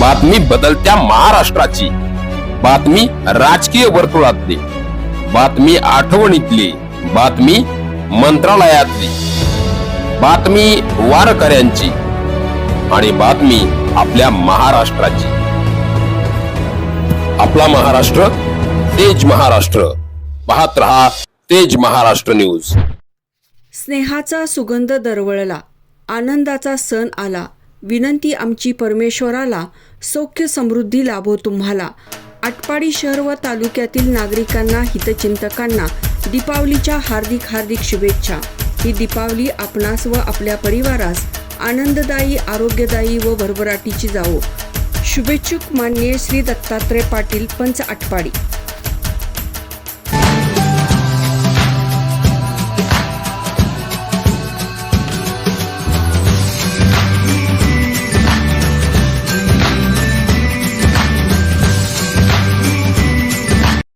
बातमी बदलत्या महाराष्ट्राची. बातमी राजकीय वर्तुळातली. बातमी आठवणीतली. बातमी मंत्रालयातली. बातमी वारकऱ्यांची. आणि बातमी आपल्या महाराष्ट्राची. आपला महाराष्ट्र तेज महाराष्ट्र. पाहत रहा तेज महाराष्ट्र न्यूज. स्नेहाचा सुगंध दरवळला. आनंदाचा सण आला. विनंती आमची परमेश्वराला सौख्य समृद्धी लाभो तुम्हाला. आटपाडी शहर व तालुक्यातील नागरिकांना हितचिंतकांना दीपावलीच्या हार्दिक हार्दिक शुभेच्छा. ही दीपावली आपणास व आपल्या परिवारास आनंददायी आरोग्यदायी व भरभराटीची जावो. शुभेच्छुक मान्य श्री दत्तात्रय पाटील पंच आटपाडी.